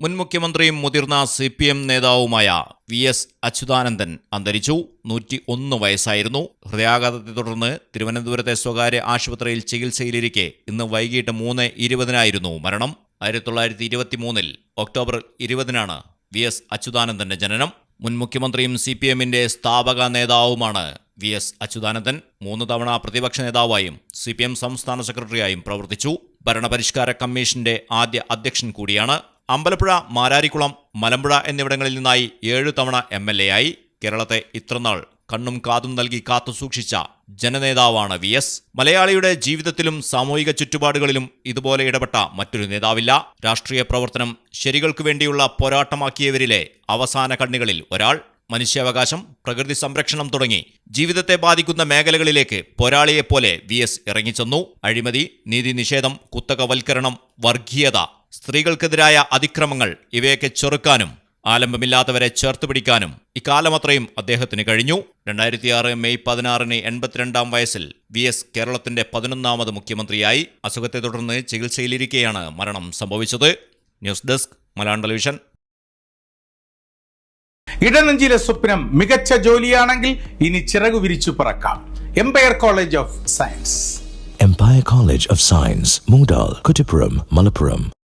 മുൻ മുഖ്യമന്ത്രിയും മുതിർന്ന സി പി എം നേതാവുമായ വി എസ് അച്യുതാനന്ദൻ അന്തരിച്ചു. നൂറ്റി ഒന്ന് വയസ്സായിരുന്നു. ഹൃദയാഘാതത്തെ തുടർന്ന് തിരുവനന്തപുരത്തെ സ്വകാര്യ ആശുപത്രിയിൽ ചികിത്സയിലിരിക്കെ ഇന്ന് വൈകിട്ട് മൂന്ന് ഇരുപതിനായിരുന്നു മരണം. ആയിരത്തി തൊള്ളായിരത്തി ഇരുപത്തി മൂന്നിൽ ഒക്ടോബർ ഇരുപതിനാണ് വി എസ് അച്യുതാനന്ദന്റെ ജനനം. മുൻ മുഖ്യമന്ത്രിയും സി പി എമ്മിന്റെ സ്ഥാപക നേതാവുമാണ് വി എസ് അച്യുതാനന്ദൻ. മൂന്ന് തവണ പ്രതിപക്ഷ നേതാവായും സി പി എം സംസ്ഥാന സെക്രട്ടറിയായും പ്രവർത്തിച്ചു. ഭരണപരിഷ്കാര കമ്മീഷന്റെ ആദ്യ അധ്യക്ഷൻ കൂടിയാണ്. അമ്പലപ്പുഴ മാരാരിക്കുളം മലമ്പുഴ എന്നിവിടങ്ങളിൽ നിന്നായി ഏഴു തവണ എം എൽ എ ആയി കേരളത്തെ ഇത്രനാൾ കണ്ണും കാതും നൽകി കാത്തുസൂക്ഷിച്ച ജനനേതാവാണ് വി എസ്. മലയാളിയുടെ ജീവിതത്തിലും സാമൂഹിക ചുറ്റുപാടുകളിലും ഇതുപോലെ ഇടപെട്ട മറ്റൊരു നേതാവില്ല. രാഷ്ട്രീയ പ്രവർത്തനം ശരികൾക്കു വേണ്ടിയുള്ള പോരാട്ടമാക്കിയവരിലെ അവസാന കണ്ണികളിൽ ഒരാൾ. മനുഷ്യാവകാശം പ്രകൃതി സംരക്ഷണം തുടങ്ങി ജീവിതത്തെ ബാധിക്കുന്ന മേഖലകളിലേക്ക് പോരാളിയെപ്പോലെ വി എസ് ഇറങ്ങിച്ചെന്നു. അഴിമതി നീതി നിഷേധം കുത്തകവൽക്കരണം വർഗീയത സ്ത്രീകൾക്കെതിരായ അതിക്രമങ്ങൾ ഇവയൊക്കെ ചെറുക്കാനും ആലംബമില്ലാത്തവരെ ചേർത്ത് പിടിക്കാനും ഇക്കാലമത്രയും അദ്ദേഹത്തിന് കഴിഞ്ഞു. രണ്ടായിരത്തിയാറ് മെയ് പതിനാറിന് എൺപത്തിരണ്ടാം വയസ്സിൽ വി എസ് കേരളത്തിന്റെ പതിനൊന്നാമത് മുഖ്യമന്ത്രിയായി അസുഖത്തെ തുടർന്ന് ചികിത്സയിലിരിക്കെയാണ് മരണം സംഭവിച്ചത്. News desk Malayalam television. ഇടനെഞ്ചിലെ സ്വപ്നം മികച്ച ജോലിയാണെങ്കിൽ ഇനി ചിറകു വിരിച്ചു പറക്കാം. Empire College of Science Empire College of Science Moondal, Kuttipuram, Malappuram.